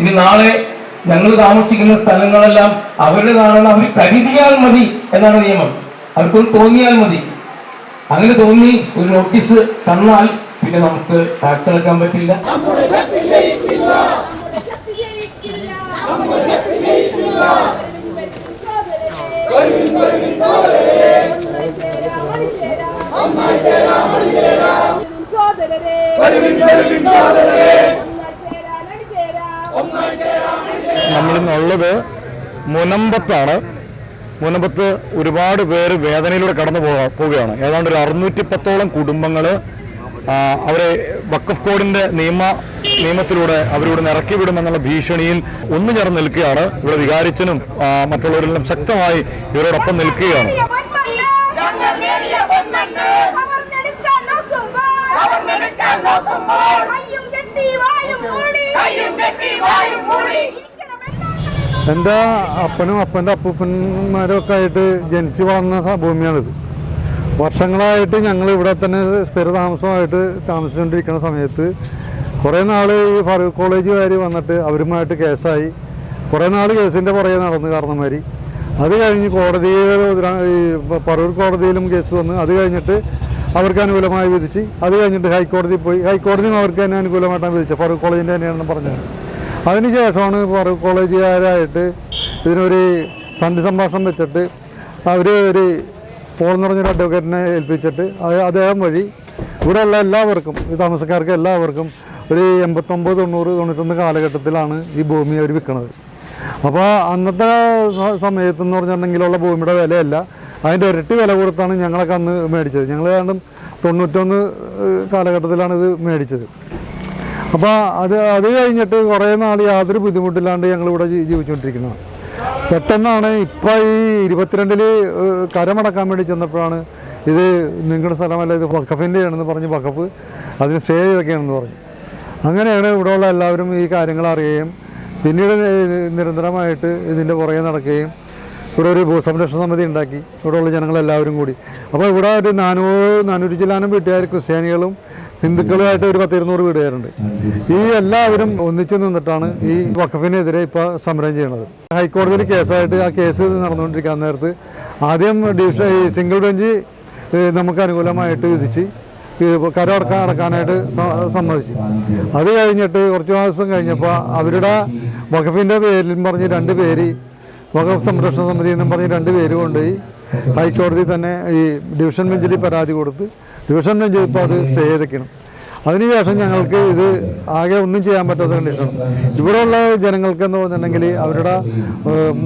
ഇനി നാളെ ഞങ്ങൾ താമസിക്കുന്ന സ്ഥലങ്ങളെല്ലാം അവരുടേതാണെന്ന് അവർ കരുതിയാൽ മതി എന്നാണ് നിയമം. അവർക്കൊന്ന് തോന്നിയാൽ മതി. അങ്ങനെ തോന്നി ഒരു നോട്ടീസ് തന്നാൽ പിന്നെ നമുക്ക് ടാക്സ് അടക്കാൻ പറ്റില്ല. ശക്തി നമ്മളിന്നുള്ളത് മുനമ്പത്താണ് മുനമ്പത്ത് ഒരുപാട് പേര് വേദനയിലൂടെ കടന്നു പോവുകയാണ്. ഏതാണ്ട് ഒരു അറുന്നൂറ്റി പത്തോളം കുടുംബങ്ങൾ അവരെ വക്കഫ് കോഡിന്റെ നിയമ നിയമത്തിലൂടെ അവരിവിടെ ഇറക്കി വിടുമെന്നുള്ള ഭീഷണിയിൽ ഒന്നു ചേർന്ന് നിൽക്കുകയാണ്. ഇവിടെ വികാരിച്ചനും മറ്റുള്ളവരെല്ലാം ശക്തമായി ഇവരോടൊപ്പം നിൽക്കുകയാണ്. നോക്കുമ്പോൾ കയ്യും കെട്ടി എന്റെ അപ്പനും അപ്പന്റെ അപ്പൂപ്പന്മാരും ഒക്കെ ആയിട്ട് ജനിച്ചു വളർന്ന ഭൂമിയാണിത്. വർഷങ്ങളായിട്ട് ഞങ്ങൾ ഇവിടെ തന്നെ സ്ഥിരതാമസമായിട്ട് താമസിച്ചുകൊണ്ടിരിക്കുന്ന സമയത്ത് കുറേ നാൾ ഈ ഫറൂഖ് കോളേജുകാർ വന്നിട്ട് അവരുമായിട്ട് കേസായി. കുറേ നാൾ കേസിന്റെ പുറകെ നടന്നു കാരണന്മാരി അത് കഴിഞ്ഞ് കോടതിയിൽ ഈ പറൂർ കോടതിയിലും കേസ് വന്ന് അത് കഴിഞ്ഞിട്ട് അവർക്ക് അനുകൂലമായി വിധിച്ച് അത് കഴിഞ്ഞിട്ട് ഹൈക്കോടതി പോയി. ഹൈക്കോടതിയും അവർക്ക് തന്നെ അനുകൂലമായിട്ടാണ് വിധിച്ചത്. ഫറൂഖ് കോളേജിന്റെ തന്നെയാണെന്ന് പറഞ്ഞത്. അതിനുശേഷമാണ് കോളേജുകാരായിട്ട് ഇതിനൊരു സന്ധി സംഭാഷണം വെച്ചിട്ട് അവർ ഒരു പോൾ എന്ന് പറഞ്ഞൊരു അഡ്വക്കേറ്റിനെ ഏൽപ്പിച്ചിട്ട് അദ്ദേഹം വഴി ഇവിടെയുള്ള എല്ലാവർക്കും ഈ താമസക്കാർക്ക് എല്ലാവർക്കും ഒരു എൺപത്തൊമ്പത് തൊണ്ണൂറ് തൊണ്ണൂറ്റൊന്ന് കാലഘട്ടത്തിലാണ് ഈ ഭൂമി അവർ വിൽക്കുന്നത് അപ്പോൾ അന്നത്തെ സമയത്ത് എന്ന് പറഞ്ഞിട്ടുണ്ടെങ്കിലുള്ള ഭൂമിയുടെ വിലയല്ല അതിന്റെ ഇരട്ടി വില കൊടുത്താണ് ഞങ്ങളൊക്കെ അന്ന് മേടിച്ചത്. ഞങ്ങൾ ഏതാണ്ടും തൊണ്ണൂറ്റൊന്ന് കാലഘട്ടത്തിലാണ് ഇത് മേടിച്ചത്. അപ്പോൾ അത് അത് കഴിഞ്ഞിട്ട് കുറേ നാൾ യാതൊരു ബുദ്ധിമുട്ടില്ലാണ്ട് ഞങ്ങളിവിടെ ജീവിച്ചുകൊണ്ടിരിക്കുന്നത് പെട്ടെന്നാണ് ഇപ്പം ഈ ഇരുപത്തിരണ്ടിൽ കരമടക്കാൻ വേണ്ടി ചെന്നപ്പോഴാണ് ഇത് നിങ്ങളുടെ സ്ഥലമല്ല ഇത് വക്കഫിന്റെ ആണെന്ന് പറഞ്ഞ് വക്കഫ് അതിന് സ്റ്റേ ചെയ്തൊക്കെയാണെന്ന് പറഞ്ഞു. അങ്ങനെയാണ് ഇവിടെയുള്ള എല്ലാവരും ഈ കാര്യങ്ങൾ അറിയുകയും പിന്നീട് നിരന്തരമായിട്ട് ഇതിന്റെ പുറകെ നടക്കുകയും ഇവിടെ ഒരു ഭൂസംരക്ഷണ സമിതി ഉണ്ടാക്കി. ഇവിടെയുള്ള ജനങ്ങളെല്ലാവരും കൂടി. അപ്പോൾ ഇവിടെ ഒരു നാനൂറ് നാനൂറ്റി ചില്ലാനം വീട്ടുകാർ ക്രിസ്ത്യാനികളും ഹിന്ദുക്കളുമായിട്ട് ഒരു പത്തിരുന്നൂറ് വീടുകാരുണ്ട്. ഈ എല്ലാവരും ഒന്നിച്ചു നിന്നിട്ടാണ് ഈ വഖഫിനെതിരെ ഇപ്പോൾ സമരം ചെയ്യണത്. ഹൈക്കോടതിയിൽ കേസായിട്ട് ആ കേസ് നടന്നുകൊണ്ടിരിക്കാൻ നേരത്ത് ആദ്യം ഡിവിഷൻ സിംഗിൾ ബെഞ്ച് നമുക്ക് അനുകൂലമായിട്ട് വിധിച്ച് കരടക്കാൻ അടക്കാനായിട്ട് സമ്മതിച്ചു. അത് കഴിഞ്ഞിട്ട് കുറച്ച് മാസം കഴിഞ്ഞപ്പോൾ അവരുടെ വഖഫിന്റെ പേരിൽ പറഞ്ഞ് രണ്ട് പേര് വഖഫ് സംരക്ഷണ സമിതി എന്നും പറഞ്ഞ് രണ്ട് പേര് കൊണ്ടുപോയി ഹൈക്കോടതി തന്നെ ഈ ഡിവിഷൻ ബെഞ്ചിൽ പരാതി കൊടുത്ത് ഡിവിഷൻ ബെഞ്ച് ഇപ്പോൾ അത് സ്റ്റേ ചെയ്തൊക്കെയാണ് അതിനുശേഷം ഞങ്ങൾക്ക് ഇത് ആകെ ഒന്നും ചെയ്യാൻ പറ്റാത്ത കണ്ടീഷൻ ഇവിടെയുള്ള ജനങ്ങൾക്ക് എന്ന് പറഞ്ഞിട്ടുണ്ടെങ്കിൽ അവരുടെ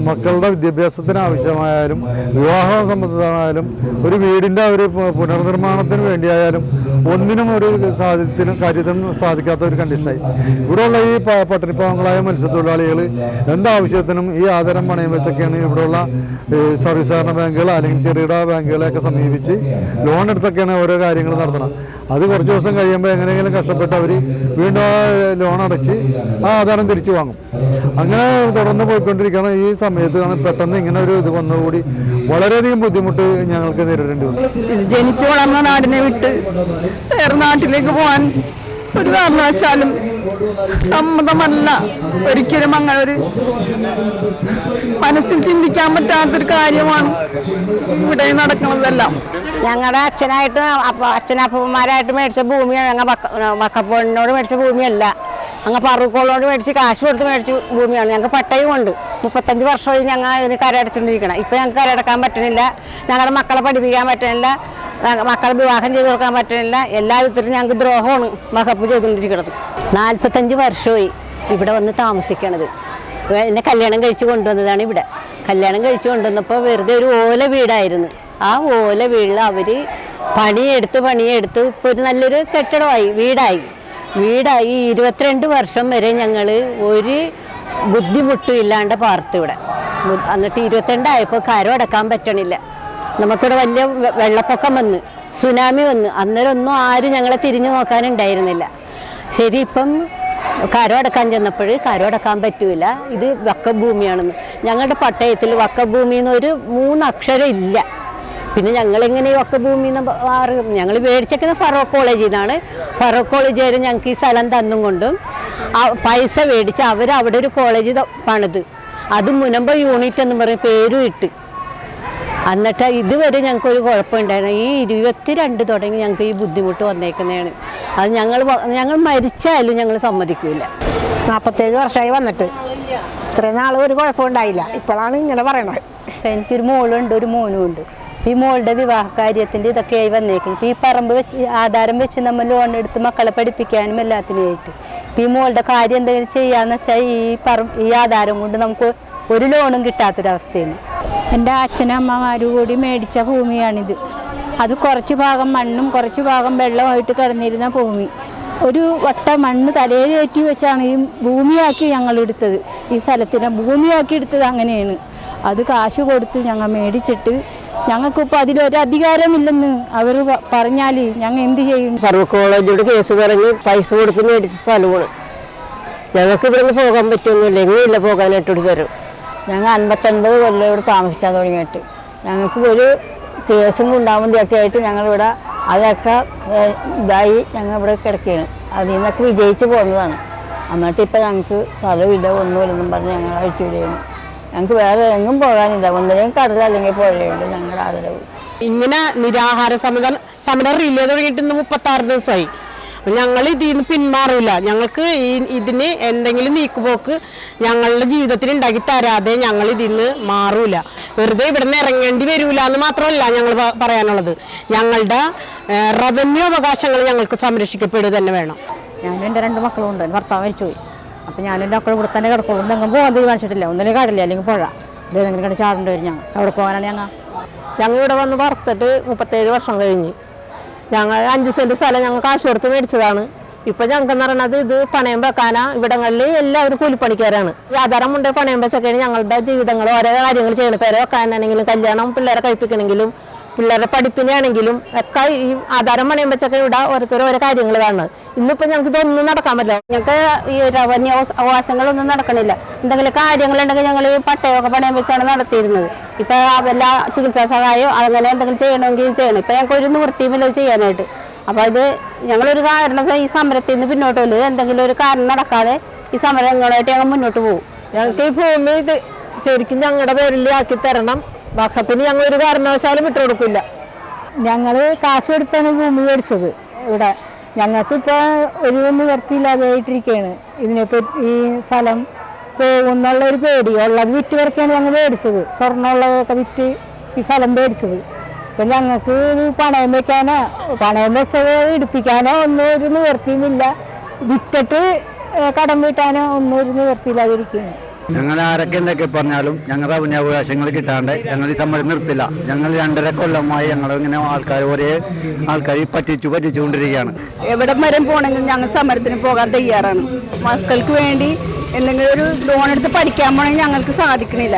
മക്കളുടെ വിദ്യാഭ്യാസത്തിന് ആവശ്യമായാലും വിവാഹം സംബന്ധമായാലും ഒരു വീടിന്റെ ഒരു പുനർനിർമ്മാണത്തിന് വേണ്ടിയായാലും ഒന്നിനും ഒരു സാധ്യത്തിനും കാര്യത്തിനും സാധിക്കാത്ത ഒരു കണ്ടീഷനായി ഇവിടെയുള്ള ഈ പട്ടണിപ്പാവങ്ങളായ മത്സ്യത്തൊഴിലാളികൾ എന്താവശ്യത്തിനും ഈ ആദരം പണയം വെച്ചൊക്കെയാണ് ഇവിടെയുള്ള ഏഹ്, സർവീസ് സഹകരണ ബാങ്കുകൾ അല്ലെങ്കിൽ ചെറുകിട ബാങ്കുകളെയൊക്കെ സമീപിച്ച് ലോൺ എടുത്തൊക്കെയാണ് ഓരോ കാര്യങ്ങൾ നടത്തുന്നത്. അത് കുറച്ച് ദിവസം കഴിയുമ്പോൾ എങ്ങനെയെങ്കിലും കഷ്ടപ്പെട്ട് അവർ വീണ്ടും ആ ലോൺ അടച്ച് ആ ആധാരം തിരിച്ചു വാങ്ങും. അങ്ങനെ തുടർന്ന് പോയിക്കൊണ്ടിരിക്കുകയാണ്. ഈ സമയത്ത് പെട്ടെന്ന് ഇങ്ങനെ ഒരു ഇത് വന്നുകൂടി വളരെയധികം ബുദ്ധിമുട്ട് ഞങ്ങൾക്ക് നേരിടേണ്ടി വന്നു. ജനിച്ചു വളർന്ന നാടിനെ വിട്ട് വേറെ നാട്ടിലേക്ക് പോകാൻ ഒരു കാരണവശാലും സമ്മതമല്ല. ഒരിക്കലും അങ്ങനെ ഒരു മനസ്സിൽ ചിന്തിക്കാൻ പറ്റാത്തൊരു കാര്യമാണ് ഇവിടെ നടക്കുന്നതെല്ലാം. ഞങ്ങളുടെ അച്ഛനായിട്ട് അച്ഛനപ്പന്മാരായിട്ട് മേടിച്ച ഭൂമിയാണ്. ഞങ്ങൾ വക്കപ്പോടിനോട് മേടിച്ച ഭൂമിയല്ല. അങ്ങ് പറൂക്കോളിനോട് മേടിച്ച് കാശ് കൊടുത്ത് മേടിച്ച ഭൂമിയാണ്. ഞങ്ങൾക്ക് പട്ടയം ഉണ്ട്. മുപ്പത്തഞ്ച് വർഷമായി ഞങ്ങൾ ഇതിന് കരടച്ചുകൊണ്ടിരിക്കണം ഇപ്പം ഞങ്ങൾക്ക് കരയടക്കാൻ പറ്റണില്ല. ഞങ്ങളുടെ മക്കളെ പഠിപ്പിക്കാൻ പറ്റണില്ല. മക്കളെ വിവാഹം ചെയ്ത് കൊടുക്കാൻ പറ്റുന്നില്ല. എല്ലാ വിധത്തിലും ഞങ്ങൾക്ക് ദ്രോഹമാണ് മഹപ്പ് ചെയ്തുകൊണ്ടിരിക്കുന്നത്. നാൽപ്പത്തഞ്ച് വർഷമായി ഇവിടെ വന്ന് താമസിക്കണത്. എന്നെ കല്യാണം കഴിച്ചു കൊണ്ടുവന്നതാണ് ഇവിടെ. കല്യാണം കഴിച്ചു കൊണ്ടുവന്നപ്പോൾ വെറുതെ ഒരു ഓല വീടായിരുന്നു. ആ ഓല വീട്ടിൽ അവർ പണിയെടുത്ത് പണിയെടുത്ത് ഇപ്പോൾ ഒരു നല്ലൊരു കെട്ടിടമായി വീടായി. വീടായി ഇരുപത്തിരണ്ട് വർഷം വരെ ഞങ്ങൾ ഒരു ബുദ്ധിമുട്ടും ഇല്ലാണ്ട് പാർത്തു ഇവിടെ. എന്നിട്ട് ഇരുപത്തിരണ്ടായപ്പോൾ കരം അടക്കാൻ പറ്റണില്ല. നമുക്കിവിടെ വലിയ വെള്ളപ്പൊക്കം വന്ന് സുനാമി വന്ന് അന്നേരം ഒന്നും ആരും ഞങ്ങളെ തിരിഞ്ഞു നോക്കാനുണ്ടായിരുന്നില്ല. ശരി ഇപ്പം കരം അടക്കാൻ ചെന്നപ്പോൾ കരം അടക്കാൻ പറ്റൂല. ഇത് വക്കഭൂമിയാണെന്ന്. ഞങ്ങളുടെ പട്ടയത്തിൽ വക്കഭൂമി എന്നൊരു മൂന്നക്ഷരം ഇല്ല പിന്നെ ഞങ്ങളിങ്ങനെ ഈ വക്കഭൂമി എന്ന് ഞങ്ങൾ മേടിച്ചേക്കുന്നത് ഫറോക്ക് കോളേജിൽ നിന്നാണ് ഫറോക്ക് കോളേജുകാർ ഞങ്ങൾക്ക് ഈ സ്ഥലം തന്നും കൊണ്ടും പൈസ മേടിച്ച് അവർ അവിടെ ഒരു കോളേജ് പണിത്. അത് മുനമ്പ യൂണിറ്റ് എന്ന് പറയും പേരും ഇട്ട്. എന്നിട്ട് ഇതുവരെ ഞങ്ങൾക്ക് ഒരു കുഴപ്പമുണ്ടായിരുന്നു ഈ ഇരുപത്തിരണ്ട് തുടങ്ങി ഞങ്ങൾക്ക് ഈ ബുദ്ധിമുട്ട് വന്നേക്കുന്നതാണ്. അത് ഞങ്ങൾ ഞങ്ങൾ മരിച്ചാലും ഞങ്ങൾ സമ്മതിക്കില്ല നാൽപ്പത്തേഴ് വർഷമായി വന്നിട്ട്. ഇത്ര നാൾ ഒരു കുഴപ്പമുണ്ടായില്ല ഇപ്പോഴാണ് ഇങ്ങനെ പറയണത്. എനിക്കൊരു മോളുണ്ട് ഒരു മോനും ഉണ്ട്. ഈ മോളുടെ വിവാഹ കാര്യത്തിന്റെ ഇതൊക്കെയായി വന്നേക്കും ഇപ്പം ഈ പറമ്പ് വെച്ച് ആധാരം വെച്ച് നമ്മൾ ലോൺ എടുത്ത് മക്കളെ പഠിപ്പിക്കാനും എല്ലാത്തിനുമായിട്ട് ഇപ്പം ഈ മോളുടെ കാര്യം എന്തെങ്കിലും ചെയ്യാന്ന് വെച്ചാൽ ഈ പറമ്പ് ഈ ആധാരം കൊണ്ട് നമുക്ക് ഒരു ലോണും കിട്ടാത്തൊരവസ്ഥയാണ്. എന്റെ അച്ഛനും അമ്മമാരും കൂടി മേടിച്ച ഭൂമിയാണിത്. അത് കുറച്ച് ഭാഗം മണ്ണും കുറച്ച് ഭാഗം വെള്ളമായിട്ട് കിടന്നിരുന്ന ഭൂമി. ഒരു വട്ട മണ്ണ് തലയിൽ കയറ്റി വെച്ചാണ് ഈ ഭൂമിയാക്കി ഞങ്ങൾ എടുത്തത്. ഈ സ്ഥലത്തിനെ ഭൂമിയാക്കി എടുത്തത് അങ്ങനെയാണ്. അത് കാശ് കൊടുത്ത് ഞങ്ങൾ മേടിച്ചിട്ട് ഞങ്ങൾക്കിപ്പോൾ അതിലൊരു അധികാരമില്ലെന്ന് അവർ പറഞ്ഞാൽ ഞങ്ങൾ എന്ത് ചെയ്യും? പറമ്പ് കോളേജോട് കേസ് പറഞ്ഞ് പൈസ കൊടുത്ത് മേടിച്ച സ്ഥലമാണ്. ഞങ്ങൾക്ക് ഇവിടുന്ന് പോകാൻ പറ്റുന്നില്ല എങ്ങനെയില്ല പോകാനായിട്ട് ഒരു തരും. ഞങ്ങൾ അൻപത്തൊൻപത് കൊല്ലം ഇവിടെ താമസിക്കാൻ തുടങ്ങിയിട്ട്. ഞങ്ങൾക്ക് ഒരു കേസും ഉണ്ടാവുമ്പോഴൊക്കെ ആയിട്ട് ഞങ്ങളിവിടെ അതൊക്കെ ഇതായി ഞങ്ങൾ ഇവിടെ കിടക്കുകയാണ്. അതിൽ നിന്നൊക്കെ വിജയിച്ച് പോകുന്നതാണ് എന്നിട്ട് ഇപ്പം ഞങ്ങൾക്ക് സ്ഥലമില്ല ഒന്നുമില്ലെന്നും പറഞ്ഞ് ഞങ്ങൾ അഴിച്ചു വിടുകയാണ്. ഞങ്ങൾക്ക് വേറെ എങ്ങും പോകാനില്ല. ഒന്നിലെയും കടൽ അല്ലെങ്കിൽ പുഴയുണ്ട് ഞങ്ങളുടെ ആദരവ്. ഇങ്ങനെ നിരാഹാര സമരം സമരം റിലേ തുടങ്ങിയിട്ട് മുപ്പത്താറ് ദിവസമായി. ഞങ്ങൾ ഇതിൽ നിന്ന് പിന്മാറില്ല ഞങ്ങൾക്ക് ഈ ഇതിന് എന്തെങ്കിലും നീക്കുപോക്ക് ഞങ്ങളുടെ ജീവിതത്തിൽ ഉണ്ടാക്കി തരാതെ ഞങ്ങൾ ഇതിൽ നിന്ന് മാറൂല. വെറുതെ ഇവിടെ നിന്ന് ഇറങ്ങേണ്ടി വരൂല എന്ന് മാത്രമല്ല ഞങ്ങൾ പറയാനുള്ളത്. ഞങ്ങളുടെ റവന്യൂ അവകാശങ്ങൾ ഞങ്ങൾക്ക് സംരക്ഷിക്കപ്പെടുക തന്നെ വേണം. ഞാനും എന്റെ രണ്ട് മക്കളും ഉണ്ട്. എന്റെ ഭർത്താവ് മരിച്ചുപോയി. അപ്പം ഞാൻ എന്റെ മക്കൾ ഇവിടെ തന്നെ കിടക്കുള്ളൂ. എന്തെങ്കിലും പോകാൻ തീരുമാനിച്ചിട്ടില്ല. ഒന്നിനും കാടില്ല അല്ലെങ്കിൽ പുഴ. ഇതെങ്ങനെ കണ്ട് ചാടേണ്ടി വരും ഞങ്ങൾ. അവിടെ പോകാനാണ് ഞങ്ങൾ. ഞങ്ങൾ ഇവിടെ വന്ന് വറുത്തിട്ട് മുപ്പത്തേഴ് വർഷം കഴിഞ്ഞ്. ഞങ്ങൾ അഞ്ച് സെന്റ് സ്ഥലം ഞങ്ങൾ കാശ് കൊടുത്ത് മേടിച്ചതാണ്. ഇപ്പൊ ഞങ്ങൾക്ക് എന്ന് പറയുന്നത് ഇത് പണയം വെക്കാനാ. ഇവിടങ്ങളിൽ എല്ലാവരും കൂലിപ്പണിക്കാരാണ്. ആധാരം മുണ്ടേ പണയം വെച്ചൊക്കെയാണ് ഞങ്ങളുടെ ജീവിതങ്ങൾ ഓരോ കാര്യങ്ങൾ ചെയ്യണം പേരെ വെക്കാനാണെങ്കിലും കല്യാണം പിള്ളേരെ കഴിപ്പിക്കണമെങ്കിലും പിള്ളേരുടെ പഠിപ്പിനാണെങ്കിലും ഒക്കെ ഈ ആധാരം പണയം വെച്ചൊക്കെ ഇവിടെ ഓരോരുത്തരും ഓരോ കാര്യങ്ങൾ കാണുന്നത്. ഇന്നിപ്പോൾ ഞങ്ങൾക്ക് ഇതൊന്നും നടക്കാൻ പറ്റില്ല. ഞങ്ങൾക്ക് ഈ റവന്യൂ അവ- അവകാശങ്ങളൊന്നും നടക്കണില്ല. എന്തെങ്കിലും കാര്യങ്ങളുണ്ടെങ്കിൽ ഞങ്ങൾ ഈ പട്ടയമൊക്കെ പണയം വെച്ചാണ് നടത്തിയിരുന്നത്. ഇപ്പൊ വല്ല ചികിത്സാ സഹായം അങ്ങനെ എന്തെങ്കിലും ചെയ്യണമെങ്കിൽ ചെയ്യണം. ഇപ്പൊ ഞങ്ങൾക്ക് ഒരു നിവൃത്തിയുമില്ല ചെയ്യാനായിട്ട്. അപ്പോൾ ഇത് ഞങ്ങളൊരു കാരണം ഈ സമരത്തിൽ നിന്ന് പിന്നോട്ട് പോലും എന്തെങ്കിലും ഒരു കാരണം നടക്കാതെ ഈ സമരങ്ങളായിട്ട് ഞങ്ങൾ മുന്നോട്ട് പോകും. ഞങ്ങൾക്ക് ഈ ഭൂമി ഇത് ശരിക്കും ഞങ്ങളുടെ പേരിൽ ആക്കി തരണം. വഖപ്പിന് ഞങ്ങൾ ഒരു കാരണവശാലും വിട്ടുകൊടുക്കില്ല ഞങ്ങൾ കാശ് കൊടുത്താണ് ഭൂമി മേടിച്ചത്. ഇവിടെ ഞങ്ങൾക്കിപ്പോൾ ഒരു നിവർത്തിയില്ലാതായിട്ടിരിക്കുകയാണ് ഇതിനെപ്പറ്റി ഈ സ്ഥലം പോകുന്നുള്ള ഒരു പേടി. ഉള്ളത് വിറ്റ് വരക്കാണ് ഞങ്ങൾ മേടിച്ചത്. സ്വർണമുള്ളതൊക്കെ വിറ്റ് ഈ സ്ഥലം മേടിച്ചത്. ഇപ്പം ഞങ്ങൾക്ക് ഇത് പണയം വെക്കാനോ പണയം വെച്ചത് ഇടിപ്പിക്കാനോ ഒന്നും ഒരു നിവർത്തിയുമില്ല. വിറ്റിട്ട് കടം വീട്ടാനോ ഒന്നും ഒരു നിവർത്തിയില്ലാതിരിക്കുകയാണ് ഞങ്ങൾ ആരൊക്കെ എന്തൊക്കെ പറഞ്ഞാലും ഞങ്ങളുടെ അവകാശങ്ങൾ കിട്ടാണ്ട് ഞങ്ങൾ ഈ സമരം നിർത്തില്ല. ഞങ്ങൾ രണ്ടര കൊല്ലമായി ഞങ്ങൾ ഇങ്ങനെ ആൾക്കാർ ഒരേ ആൾക്കാർ പറ്റിച്ചു പറ്റിച്ചുകൊണ്ടിരിക്കുകയാണ്. എവിടെ വരെ പോകണമെങ്കിലും ഞങ്ങൾ സമരത്തിന് പോകാൻ തയ്യാറാണ്. മക്കൾക്ക് വേണ്ടി എന്തെങ്കിലും ഒരു ലോൺ എടുത്ത് പഠിക്കാൻ പോകണമെങ്കിൽ ഞങ്ങൾക്ക് സാധിക്കണില്ല.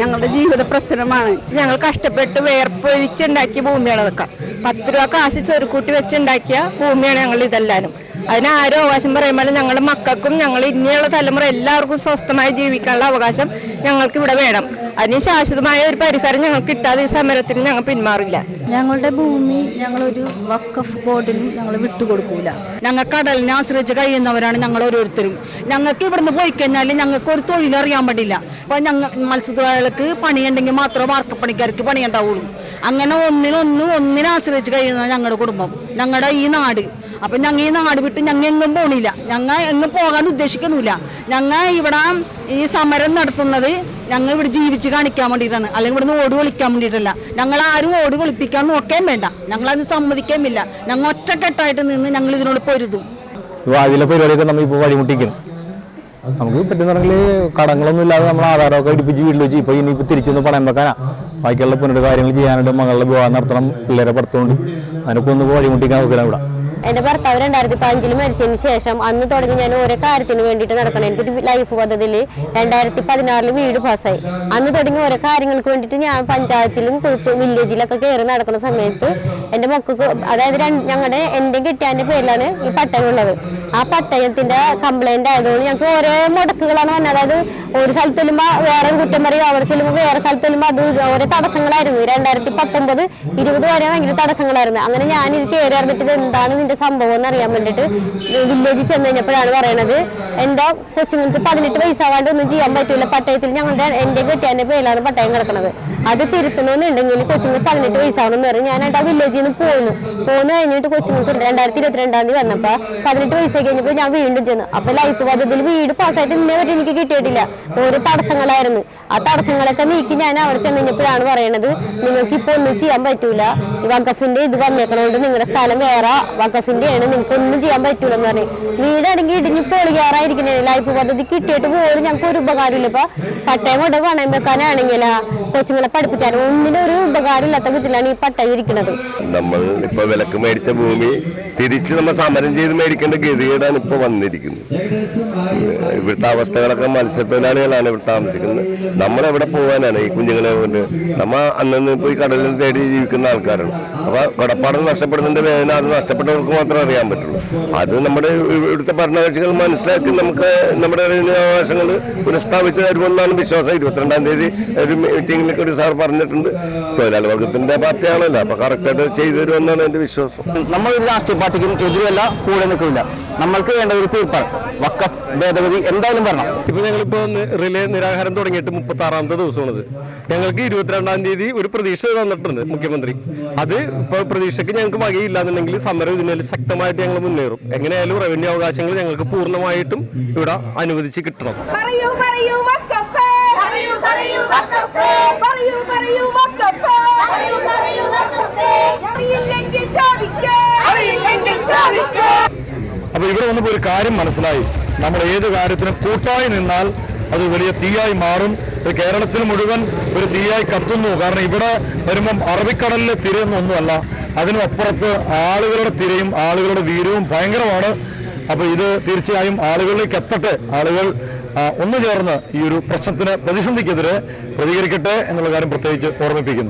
ഞങ്ങളുടെ ജീവിത പ്രശ്നമാണ്. ഞങ്ങൾ കഷ്ടപ്പെട്ട് വേർപ്പൊഴിച്ചുണ്ടാക്കിയ ഭൂമിയാണ് അതൊക്കെ. പത്ത് രൂപ കാശ് ചെറുക്കൂട്ടി വെച്ചുണ്ടാക്കിയ ഭൂമിയാണ് ഞങ്ങൾ ഇതെല്ലാനും അതിന് ആരും അവകാശം പറയുമ്പോൾ ഞങ്ങളുടെ മക്കൾക്കും ഞങ്ങൾ ഇനിയുള്ള തലമുറ എല്ലാവർക്കും സ്വസ്ഥമായി ജീവിക്കാനുള്ള അവകാശം ഞങ്ങൾക്ക് ഇവിടെ വേണം. അതിന് ശാശ്വതമായ ഒരു പരിഹാരം ഞങ്ങൾക്ക് കിട്ടാതെ ഈ സമരത്തിന് ഞങ്ങൾ പിന്മാറില്ല. ഞങ്ങളുടെ ഭൂമി ഞങ്ങളൊരു വക്കഫ് ബോർഡിനും ഞങ്ങൾ വിട്ടുകൊടുക്കൂല. ഞങ്ങൾ കടലിനെ ആശ്രയിച്ച് കഴിയുന്നവരാണ് ഞങ്ങൾ ഓരോരുത്തരും. ഞങ്ങൾക്ക് ഇവിടുന്ന് പോയി കഴിഞ്ഞാൽ ഞങ്ങൾക്ക് ഒരു തൊഴിലറിയാൻ പറ്റില്ല പാടില്ല. അപ്പൊ ഞങ്ങൾ മത്സ്യത്തൊഴിലാളികൾക്ക് പണിയുണ്ടെങ്കിൽ മാത്രമേ വാർക്കപ്പണിക്കാർക്ക് പണിയുണ്ടാവുള്ളൂ. അങ്ങനെ ഒന്നിനൊന്നും ഒന്നിനെ ആശ്രയിച്ച് കഴിയുന്ന ഞങ്ങളുടെ കുടുംബം. ഞങ്ങളുടെ ഈ നാട്. അപ്പൊ ഞങ്ങൾ ഈ നാട് വിട്ട് ഞങ്ങൾ എങ്ങും പോണില്ല. ഞങ്ങൾ എങ്ങും പോകാൻ ഉദ്ദേശിക്കണില്ല ഞങ്ങൾ ഇവിടെ ഈ സമരം നടത്തുന്നത് ഞങ്ങൾ ഇവിടെ ജീവിച്ച് കാണിക്കാൻ വേണ്ടിയിട്ടാണ് അല്ലെങ്കിൽ ഇവിടുന്ന് ഓട് വിളിക്കാൻ വേണ്ടിയിട്ടല്ല ഞങ്ങൾ ആരും ഓട് വിളിപ്പിക്കാൻ നോക്കേം വേണ്ട. ഞങ്ങളത് സമ്മതിക്കേമില്ല ഞങ്ങൾ ഒറ്റക്കെട്ടായിട്ട് നിന്ന് ഞങ്ങൾ ഇതിനോട് പൊരുതും. ഭാവിയിലെ പരിപാടിയൊക്കെ നമ്മൾ ഇപ്പോൾ വഴിമുട്ടിക്കണം നമുക്ക് പറ്റുന്നുണ്ടെങ്കിൽ കടങ്ങളൊന്നും ഇല്ലാതെ നമ്മൾ ആധാരമൊക്കെ ഇടിപ്പിച്ച് വീട്ടിൽ വെച്ച് ഇപ്പോൾ ഇനിയിപ്പോൾ തിരിച്ചൊന്നും പണയം വെക്കാനാ. ബാക്കിയുള്ള പുനരുടെ കാര്യങ്ങൾ ചെയ്യാനായിട്ട് മകളുടെ വിവാഹം നടത്തണം. പിള്ളേരെ പുറത്തുകൊണ്ട്. അതിനൊക്കെ ഒന്ന് വഴിമുട്ടിക്കാൻ അവസരം ഇവിടെ. എന്റെ ഭർത്താവ് രണ്ടായിരത്തി പതിനഞ്ചിൽ മരിച്ചതിന് ശേഷം അന്ന് തുടങ്ങി ഞാൻ ഓരോ കാര്യത്തിന് വേണ്ടിയിട്ട് നടക്കണം. എനിക്കൊരു ലൈഫ് പദ്ധതിയിൽ രണ്ടായിരത്തി പതിനാറിൽ വീട് പാസ്സായി അന്ന് തുടങ്ങി ഓരോ കാര്യങ്ങൾക്ക് വേണ്ടിയിട്ട് ഞാൻ പഞ്ചായത്തിലും വില്ലേജിലൊക്കെ കയറി നടക്കുന്ന സമയത്ത് എന്റെ മക്കൾക്ക് അതായത് ഞങ്ങളുടെ എന്റെ കെട്ടിയാന്റെ പേരിലാണ് ഈ പട്ടയം ഉള്ളത് ആ പട്ടയത്തിന്റെ കംപ്ലൈന്റ് ആയതുകൊണ്ട് ഞങ്ങൾക്ക് ഓരോ മുടക്കുകളാണ് വന്നത്. അതായത് ഒരു സ്ഥലത്ത് ചെല്ലുമ്പോൾ വേറെ കുറ്റം പറയും. അവിടെ ചെല്ലുമ്പോൾ വേറെ സ്ഥലത്ത് ചെല്ലുമ്പോൾ അത് ഓരോ തടസ്സങ്ങളായിരുന്നു. രണ്ടായിരത്തി പത്തൊമ്പത് ഇരുപത് വരെ ഭയങ്കര തടസ്സങ്ങളായിരുന്നു. അങ്ങനെ ഞാൻ ഇത് കയറി അറിഞ്ഞിട്ട് എന്താണ് ഇതിന്റെ സംഭവം എന്ന് അറിയാൻ വേണ്ടിയിട്ട് വില്ലേജിൽ ചെന്ന് കഴിഞ്ഞപ്പോഴാണ് പറയണത്. എന്താ കൊച്ചുങ്ങൾക്ക് പതിനെട്ട് വയസ്സാവാണ്ട് ഒന്നും ചെയ്യാൻ പറ്റൂല. പട്ടയത്തിൽ ഞങ്ങളുടെ എന്റെ കെട്ടിയാന്റെ പേരിലാണ് പട്ടയം കിടക്കുന്നത് അത് തിരുത്തണമെന്നുണ്ടെങ്കിൽ കൊച്ചുങ്ങൾക്ക് പതിനെട്ട് വയസ്സാവണം എന്ന് പറയും. ഞാൻ ആ വില്ലേജിൽ നിന്ന് പോന്നു. പോന്നു കഴിഞ്ഞിട്ട് കൊച്ചുങ്ങൾക്ക് രണ്ടായിരത്തി ഇരുപത്തിരണ്ടാം തീയതി വന്നപ്പോ പതിനെട്ട് വയസ്സായി കഴിഞ്ഞപ്പോൾ ഞാൻ വീണ്ടും ചെന്നു. അപ്പോൾ ലൈഫ് പദ്ധതിയിൽ വീട് പാസ്സായിട്ട് ഇന്നേ വരെ എനിക്ക് കിട്ടിയിട്ടില്ല. ഓരോ തടസ്സങ്ങളായിരുന്നു. ആ തടസ്സങ്ങളൊക്കെ നീക്കി ഞാൻ അവിടെ ചെന്നപ്പോഴാണ് പറയണത് നിങ്ങൾക്ക് ഇപ്പൊ ഒന്നും ചെയ്യാൻ പറ്റൂല. വഖഫിന്റെ ഇത് വന്നേക്കണോണ്ട് നിങ്ങളുടെ സ്ഥലം വേറെ വഖഫിന്റെ ആണ് നിങ്ങൾക്ക് ഒന്നും ചെയ്യാൻ പറ്റൂല എന്ന് പറഞ്ഞു. വീടാണെങ്കിൽ ഇടിഞ്ഞ് പൊളിയാറായിരിക്കണേ. ലൈഫ് പദ്ധതി കിട്ടിയിട്ട് പോലും ഞങ്ങൾക്ക് ഒരു ഉപകാരമില്ല ഇപ്പൊ പട്ടയം കൊണ്ട് പണയം വെക്കാനാണെങ്കിലാ കൊച്ചുങ്ങളെ പഠിപ്പിക്കാനും ഒന്നിനും ഒരു ഉപകാരമില്ലാത്ത വിധത്തിലാണ് ഈ പട്ടയം ഇരിക്കുന്നത്. നമ്മൾ ഇപ്പൊ വിലക്ക് മേടിച്ച ഭൂമി തിരിച്ച് നമ്മൾ സമരം ചെയ്ത് മേടിക്കേണ്ട ഗതികേടാണ് ഇപ്പൊ വന്നിരിക്കുന്നത്. ഇവിടുത്തെ അവസ്ഥകളൊക്കെ മത്സ്യത്തൊഴിലാളികളാണ് ഇവിടെ താമസിക്കുന്നത്. നമ്മൾ എവിടെ പോകാനാണ്? ഈ കുഞ്ഞുങ്ങളെ കൊണ്ട് നമ്മ അന്നു പോയി കടലിൽ തേടി ജീവിക്കുന്ന ആൾക്കാരാണ്. അപ്പൊ കടപ്പാടം നഷ്ടപ്പെടുന്നതിന്റെ വേദന അത് നഷ്ടപ്പെട്ടവർക്ക് മാത്രമേ അറിയാൻ പറ്റുള്ളൂ. അത് നമ്മുടെ ഇവിടുത്തെ ഭരണകക്ഷികൾ മനസ്സിലാക്കി നമുക്ക് നമ്മുടെ അവകാശങ്ങൾ പുനഃസ്ഥാപിച്ച് തരുമെന്നാണ് വിശ്വാസം. ഇരുപത്തിരണ്ടാം തീയതി ഒരു മീറ്റിംഗിലേക്ക് കൂടി സാർ പറഞ്ഞിട്ടുണ്ട്. തൊഴിലാളി വർഗത്തിന്റെ പാർട്ടിയാണല്ലോ. അപ്പൊ കറക്റ്റായിട്ട് ചെയ്തു തരുമെന്നാണ് എന്റെ വിശ്വാസം. നമ്മൾ ഒരു രാഷ്ട്രീയ പാർട്ടിക്കും എതിരല്ല കൂടെ നിൽക്കില്ല. നമ്മൾക്ക് വേണ്ട ഒരു തീർപ്പാണ്. വക്കഫ് ഭേദഗതി എന്തായാലും വരണം. ഇപ്പൊ ഞങ്ങളിപ്പോ ഇപ്പൊ റിലേ നിരാഹാരം തുടങ്ങിയിട്ട് മുപ്പത്തി ആറാമത്തെ ദിവസമാണിത്. ഞങ്ങൾക്ക് ഇരുപത്തിരണ്ടാം തീയതി ഒരു പ്രതീക്ഷ തന്നിട്ടുണ്ട് മുഖ്യമന്ത്രി. അത് ഇപ്പൊ പ്രതീക്ഷയ്ക്ക് ഞങ്ങൾക്ക് വകയില്ലാന്നുണ്ടെങ്കിൽ സമരം ഇതിനെ ശക്തമായിട്ട് ഞങ്ങൾ മുന്നേറും. എങ്ങനെയായാലും റവന്യൂ അവകാശങ്ങൾ ഞങ്ങൾക്ക് പൂർണമായിട്ടും ഇവിടെ അനുവദിച്ച് കിട്ടണം. പറയൂ വക്കഫ്. പറയൂ പറയൂ വക്കഫ്. പറയൂ പറയൂ വക്കഫ്. അറിയില്ലെങ്കിൽ ചോദിക്കേ അറിയില്ലെങ്കിൽ ചോദിക്കേ അപ്പൊ ഇവിടെ വന്നപ്പോൾ ഒരു കാര്യം മനസ്സിലായി. നമ്മൾ ഏത് കാര്യത്തിനും കൂട്ടായി നിന്നാൽ അത് വലിയ തീയായി മാറും. ഇത് കേരളത്തിൽ മുഴുവൻ ഒരു തീയായി കത്തുന്നു. കാരണം ഇവിടെ വരുമ്പം അറബിക്കടലിലെ തിരയൊന്നൊന്നുമല്ല അതിനപ്പുറത്ത് ആളുകളുടെ തിരയും ആളുകളുടെ വീരവും ഭയങ്കരമാണ്. അപ്പൊ ഇത് തീർച്ചയായും ആളുകളിലേക്ക് എത്തട്ടെ. ആളുകൾ ഒന്നു ചേർന്ന് ഈ ഒരു പ്രശ്നത്തിന് പ്രതിസന്ധിക്കെതിരെ പ്രതികരിക്കട്ടെ എന്നുള്ള കാര്യം പ്രത്യേകിച്ച് ഓർമ്മിപ്പിക്കുന്നു.